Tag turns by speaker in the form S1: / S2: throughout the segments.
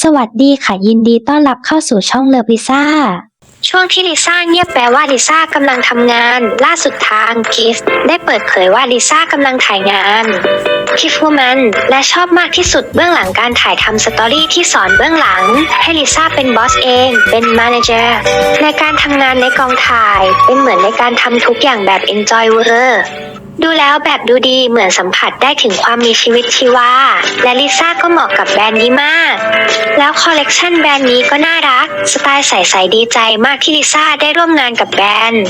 S1: สวัสดีค่ะยินดีต้อนรับเข้าสู่ช่องเลิฟลิซ่า
S2: ช่วงที่ลิซ่าเงียบแปลว่าลิซ่ากำลังทำงาน ล่าสุดทางกิฟได้เปิดเผยว่าลิซ่ากำลังถ่ายงานคิฟูมันและชอบมากที่สุดเบื้องหลังการถ่ายทำสตอรี่ที่สอนเบื้องหลัง ให้ลิซ่าเป็นบอสเอง เป็นมาเนเจอร์ในการทำงานในกองถ่าย เป็นเหมือนในการทำทุกอย่างแบบ enjoy เวอร์ ดูแล้วแบบดูดีเหมือนสัมผัสได้ถึงความมีชีวิตชีวา และลิซ่าก็เหมาะกับแบรนด์นี้มาก แล้วคอลเลกชันแบรนด์นี้ก็น่ารัก สไตล์ใสๆดีใจมากที่ลิซ่าได้ร่วมงานกับแบรนด์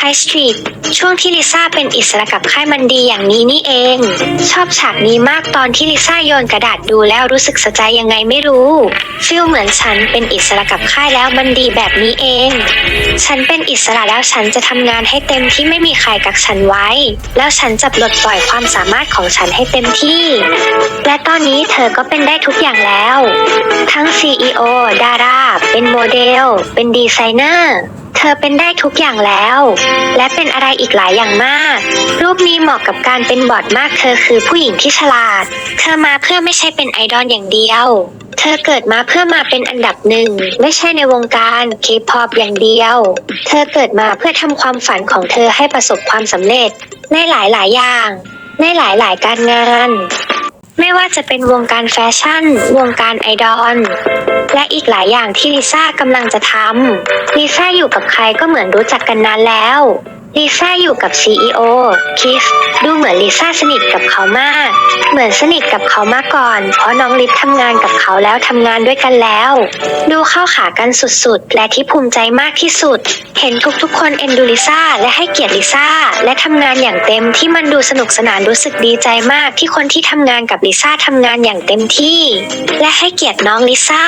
S2: High Street ช่วงที่ลิซ่าเป็นอิสระกับค่ายมันดีอย่างนี้นี่เอง ชอบฉากนี้มากตอนที่ลิซ่าโยนกระดาษดูแล้วรู้สึกสะใจยังไงไม่รู้ฟีลเหมือนฉันเป็นอิสระกับค่ายแล้วมันดีแบบนี้เอง ฉันเป็นอิสระแล้วฉันจะทำงานให้เต็มที่ไม่มีใครกักฉันไว้แล้วฉันจะปลดปล่อยความสามารถของฉันให้เต็มที่ และตอนนี้เธอก็เป็นได้ทุกอย่างแล้ว ทั้ง CEO ดารา เป็นโมเดล เป็นดีไซเนอร์ เธอเป็นได้ทุกอย่างแล้ว และเป็นอะไรอีกหลายอย่างมาก รูปนี้เหมาะกับการเป็นบอดมาก เธอคือผู้หญิงที่ฉลาด เธอมาเพื่อไม่ใช่เป็นไอดอลอย่างเดียว เธอเกิดมาเพื่อมาเป็นอันดับหนึ่ง ไม่ใช่ในวงการเคป๊อปอย่างเดียว เธอเกิดมาเพื่อทำความฝันของเธอให้ประสบความสำเร็จ ในหลายๆ อย่าง ในหลายๆ การงาน ไม่ว่าจะเป็นวงการแฟชั่น วงการไอดอลและอีกหลายอย่างที่ลิซ่ากำลังจะทำลิซ่าอยู่กับใครก็เหมือนรู้จักกันนานแล้ว ลิซ่าอยู่กับ CEO คิฟดูเหมือนลิซ่าสนิทกับเขามาก เหมือนสนิทกับเขามาก่อน เพราะน้องลิฟทำงานกับเขาแล้วทำงานด้วยกันแล้ว ดูเข้าขากันสุดๆ และที่ภูมิใจมากที่สุด เห็นทุกๆ คนเอ็นดูลิซ่าและให้เกียรติลิซ่าและทำงานอย่างเต็มที่มันดูสนุกสนานรู้สึกดีใจมากที่คนที่ทำงานกับลิซ่าทำงานอย่างเต็มที่ และให้เกียรติน้องลิซ่า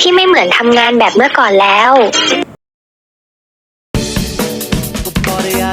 S2: ที่ไม่เหมือนทำงานแบบเมื่อก่อนแล้ว